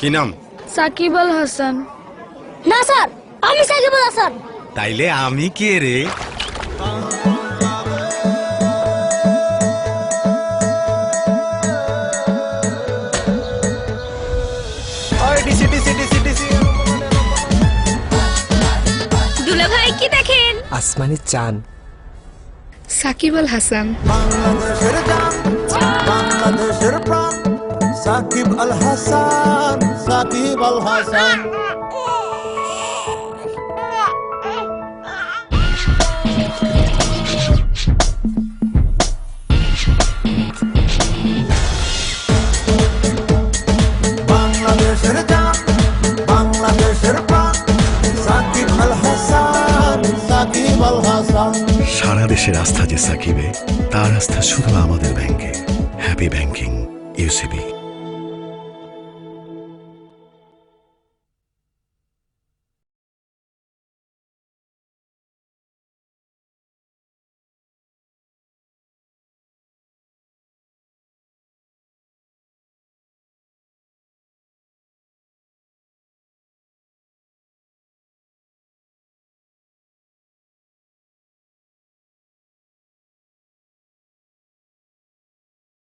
কি নাম? সাকিব আল হাসান। না স্যার আমি সাকিবুল হাসান। তাইলে আমি কে রে? দুলা ভাই কি দেখেন? আসমানের চান। সাকিব আল হাসান। সাকিব আল সাকিব আল বাংলাদেশের প্রাণ। সাকিব আল হাসান, সাকিব আল হাসান। সারা দেশের আস্থা যে সাকিবে, তার আস্থা শুধু আমাদের ব্যাংকে। Happy banking UCB